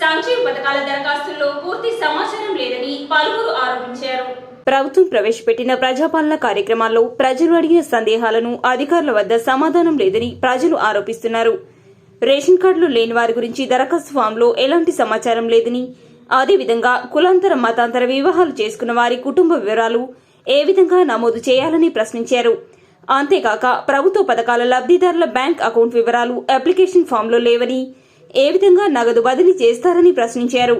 సంక్షేమ పథకాల దరఖాస్తుల్లో పూర్తి సమాచారం లేదని పలువురు ఆరోపించారు. ప్రభుత్వం ప్రవేశపెట్టిన ప్రజాపాలన కార్యక్రమాల్లో ప్రజలు అడిగిన సందేహాలను అధికారుల వద్ద సమాధానం లేదని ప్రజలు ఆరోపిస్తున్నారు. రేషన్ కార్డులు లేని వారి గురించి దరఖాస్తు ఫామ్లో ఎలాంటి సమాచారం లేదని అదేవిధంగా కులాంతర మతాంతర వివాహాలు చేసుకున్న వారి కుటుంబ వివరాలు ఏ విధంగా నమోదు చేయాలని ప్రశ్నించారు. అంతేకాక ప్రభుత్వ పథకాల లబ్ధిదారుల బ్యాంక్ అకౌంట్ వివరాలు అప్లికేషన్ ఫామ్లో లేవని ఏ విధంగా నగదు బదిలీ చేస్తారని ప్రశ్నించారు.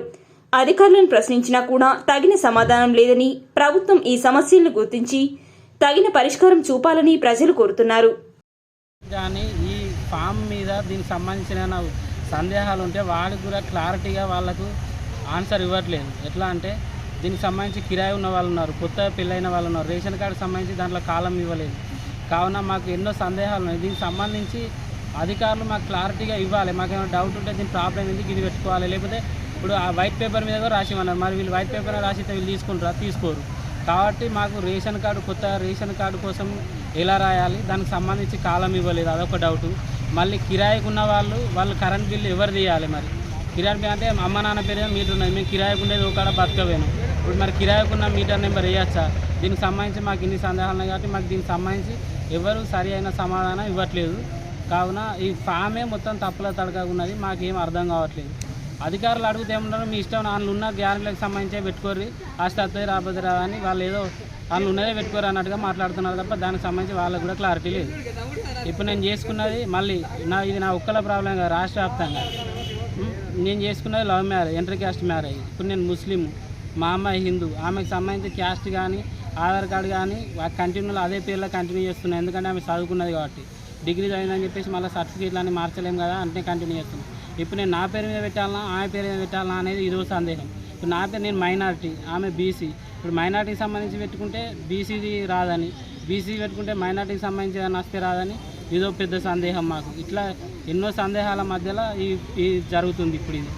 అధికారులను ప్రశ్నించినా కూడా తగిన సమాధానం లేదని ప్రభుత్వం ఈ సమస్యలను గుర్తించి తగిన పరిష్కారం చూపాలని ప్రజలు కోరుతున్నారు. కానీ ఈ ఫామ్ మీద దీనికి సంబంధించిన సందేహాలు ఉంటే వాళ్ళకి కూడా క్లారిటీగా వాళ్ళకు ఆన్సర్ ఇవ్వట్లేదు. ఎట్లా అంటే దీనికి సంబంధించి కిరాయి ఉన్న వాళ్ళు ఉన్నారు కొత్త పెళ్ళైన వాళ్ళు ఉన్నారు రేషన్ కార్డు సంబంధించి దాంట్లో కాలం ఇవ్వలేదు. కావున మాకు ఎన్నో సందేహాలు ఉన్నాయి. దీనికి సంబంధించి అధికారులు మాకు క్లారిటీగా ఇవ్వాలి. మాకు ఏమైనా డౌట్ ఉంటే దీని ప్రాబ్లం ఎందుకు ఇది పెట్టుకోవాలి? లేకపోతే ఇప్పుడు ఆ వైట్ పేపర్ మీద కూడా రాసిమన్నారు మరి వీళ్ళు వైట్ పేపర్ రాసితే వీళ్ళు తీసుకుంటారా? తీసుకోరు. కాబట్టి మాకు రేషన్ కార్డు కొత్త రేషన్ కార్డు కోసం ఎలా రాయాలి? దానికి సంబంధించి కాలం ఇవ్వలేదు. అదొక డౌట్ మళ్ళీ కిరాయికి ఉన్న వాళ్ళు వాళ్ళు కరెంట్ బిల్లు ఎవరు తీయాలి మరి? కిరాయి బిల్ అంటే అమ్మ నాన్న పేరు మీటర్ ఉన్నది. మేము కిరాయికి ఉండేది ఒకడ బతకవేను. ఇప్పుడు మరి కిరాయికి ఉన్న మీటర్ నెంబర్ వేయచ్చా? దీనికి సంబంధించి మాకు ఇన్ని సందేహాలు ఉన్నాయి కాబట్టి మాకు దీనికి సంబంధించి ఎవరు సరి అయిన సమాధానం ఇవ్వట్లేదు. కావున ఈ ఫామే మొత్తం తప్పుల తడక ఉన్నది. మాకేం అర్థం కావట్లేదు. అధికారులు అడుగుతే ఏమన్నారు మీ ఇష్టం వాళ్ళు ఉన్న గ్యారెంటీలకు సంబంధించి పెట్టుకోర్రి. ఆస్తి వస్తుంది రాబోతుంది రాదా అని వాళ్ళు ఏదో వాళ్ళు ఉన్నదే పెట్టుకోరు అన్నట్టుగా మాట్లాడుతున్నారు తప్ప దానికి సంబంధించి వాళ్ళకు కూడా క్లారిటీ లేదు. ఇప్పుడు నేను చేసుకున్నది మళ్ళీ నా ఇది నా ఒక్కల ప్రాబ్లం కాదు రాష్ట్ర వ్యాప్తంగా. నేను చేసుకున్నది love marriage inter caste marriage. ఇప్పుడు నేను ముస్లిం మా అమ్మాయి హిందూ. ఆమెకు సంబంధించి క్యాస్ట్ కానీ ఆధార్ కార్డు కానీ కంటిన్యూలో అదే పేర్లో కంటిన్యూ చేస్తున్నాను ఎందుకంటే ఆమె చదువుకున్నది కాబట్టి. డిగ్రీ చదివిందని చెప్పేసి మళ్ళీ సర్టిఫికేట్లు అన్ని మార్చలేము కదా అంటే కంటిన్యూ చేస్తున్నాం. ఇప్పుడు నేను నా పేరు మీద పెట్టాలనా ఆమె పేరు మీద పెట్టాలనా అనేది ఇదో సందేహం. ఇప్పుడు నా పేరు నేను మైనారిటీ ఆమె బీసీ. ఇప్పుడు మైనార్టీకి సంబంధించి పెట్టుకుంటే బీసీది రాదని బీసీ పెట్టుకుంటే మైనార్టీకి సంబంధించి ఏదైనా వస్తే రాదని ఇదో పెద్ద సందేహం మాకు. ఇట్లా ఎన్నో సందేహాల మధ్యలో ఈ ఈ జరుగుతుంది ఇప్పుడు ఇది.